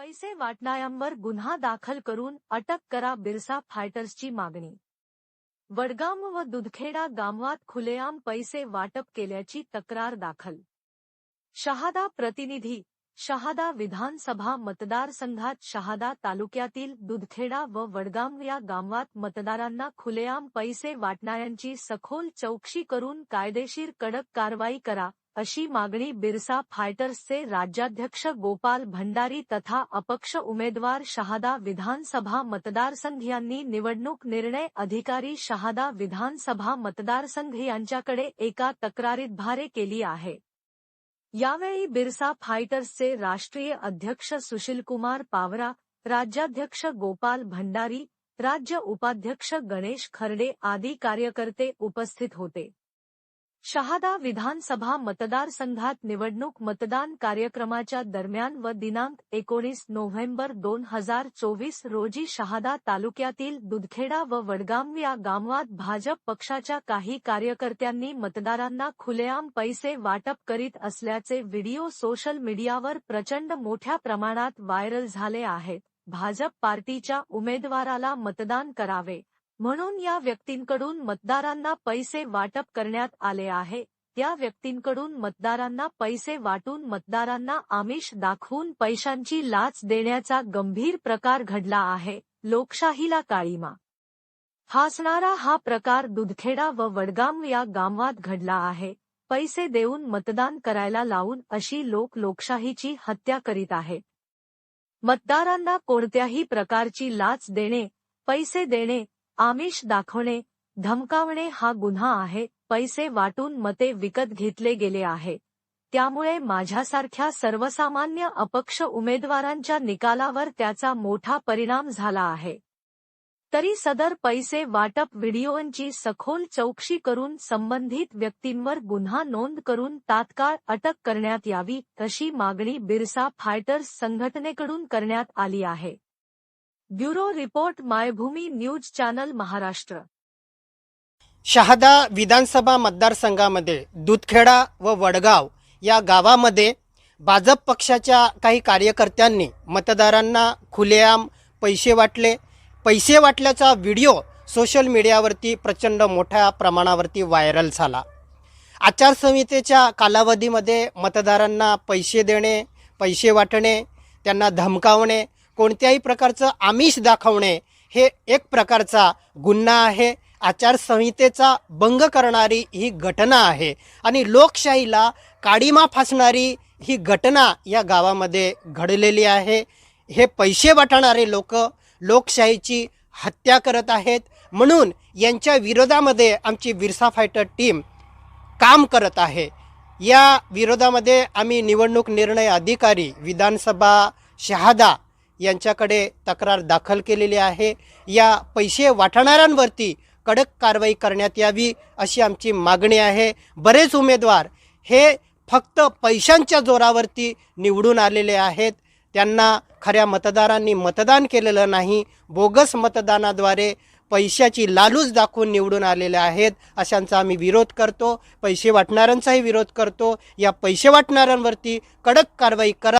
पैसे वाटणाऱ्यांवर गुन्हा दाखल करून अटक करा बिरसा फायटर्सची मागणी. वडगाम व दुधखेडा गावात खुलेआम पैसे वाटप केल्याची तक्रार दाखल. शहादा प्रतिनिधी, शहादा विधानसभा मतदारसंघात शहादा तालुक्यातील दुधखेडा व वडगाम या गावात मतदारांना खुलेआम पैसे वाटणाऱ्यांची सखोल चौकशी करून कायदेशीर कडक कारवाई करा अशी मागणी बिरसा फायटर्सचे राज्याध्यक्ष गोपाल भंडारी तथा अपक्ष उमेदवार शहादा विधानसभा मतदारसंघ यांनी निवडणूक निर्णय अधिकारी शहादा विधानसभा मतदारसंघ यांच्याकडे एका तक्रारीत भारे केली आहे. यावेळी बिरसा फायटर्सचे राष्ट्रीय अध्यक्ष सुशीलकुमार पावरा राज्याध्यक्ष गोपाल भंडारी राज्य उपाध्यक्ष गणेश खर्डे आदी कार्यकर्ते उपस्थित होते. शहादा विधानसभा मतदारसंघात निवडणूक मतदान कार्यक्रमाच्या दरम्यान व दिनांक एकोणीस नोव्हेंबर दोन हजार चोवीस रोजी शहादा तालुक्यातील दुधखेडा व वडगाम या गावात भाजप पक्षाच्या काही कार्यकर्त्यांनी मतदारांना खुलेआम पैसे वाटप करीत असल्याचे व्हिडिओ सोशल मीडियावर प्रचंड मोठ्या प्रमाणात व्हायरल झाले आहेत. भाजप पार्टीच्या उमेदवाराला मतदान करावे. म्हणून या व्यक्तींकडून मतदारांना पैसे वाटप करण्यात आले आहे. त्या व्यक्तींकडून मतदारांना पैसे वाटून मतदारांना आमिष दाखवून पैशांची लाच देण्याचा गंभीर प्रकार घडला आहे. लोकशाहीला काळीमा फासणारा हा प्रकार दुधखेडा व वडगाम या गामवात घडला आहे. पैसे देऊन मतदान करायला लावून अशी लोक लोकशाहीची हत्या करीत आहे मतदारांना कोणत्याही प्रकारची लाच देणे पैसे देणे आमिष दाखवणे धमकावणे हा गुन्हा आहे पैसे वाटून मते विकत घेतले गेले आहे. त्यामुळे माझ्यासारख्या सर्वसामान्य अपक्ष उमेदवारांच्या निकालावर त्याचा मोठा परिणाम झाला आहे. तरी सदर पैसे वाटप व्हिडिओंची सखोल चौकशी करून संबंधित व्यक्तींवर गुन्हा नोंद करून तात्काळ अटक करण्यात यावी अशी मागणी बिरसा फायटर्स संघटनेकडून करण्यात आली आहे. Bureau report Maybhumi news channel Maharashtra. Shahada विधानसभा मतदारसंघामध्ये दुधखेडा व वडगाव या गावामध्ये भाजप पक्षाच्या काही कार्यकर्त्यांनी मतदारांना खुलेआम पैसे वाटले. पैसे वाटल्याचा व्हिडिओ सोशल मीडियावरती प्रचंड मोठ्या प्रमाणावरती व्हायरल झाला. आचारसंहितेच्या कालावधीमध्ये मतदारांना पैसे देणे पैसे वाटणे त्यांना धमकावणे कोणत्याही प्रकारचं आमिष दाखवणे हे एक प्रकारचा गुन्हा आहे. आचारसंहितेचा भंग करणारी ही घटना आहे. आणि लोकशाहीला काडीमा फासणारी ही घटना या गावामध्ये घडलेली आहे. हे पैसे वाटणारे लोक लोकशाहीची हत्या करत आहेत. म्हणून यांच्या विरोधामध्ये आमची विरसा फायटर टीम काम करत आहे. या विरोधामध्ये आम्ही निवडणूक निर्णय अधिकारी विधानसभा शहादा यांच्याकडे तक्रार दाखल केलेली आहे. या पैसे वाटणाऱ्यांवरती कडक कारवाई करण्यात यावी अशी आमची मागणी आहे. बरेच उमेदवार हे फक्त पैशांच्या जोरावरती निवडून आलेले आहेत. त्यांना खऱ्या मतदारांनी मतदान केलेलं नाही. बोगस मतदानाद्वारे पैशाची लालूच दाखवून निवडून आलेले आहेत अशांचा आम्ही विरोध करतो. पैसे वाटणाऱ्यांचाही विरोध करतो. या पैसे वाटणाऱ्यांवरती कडक कारवाई करा.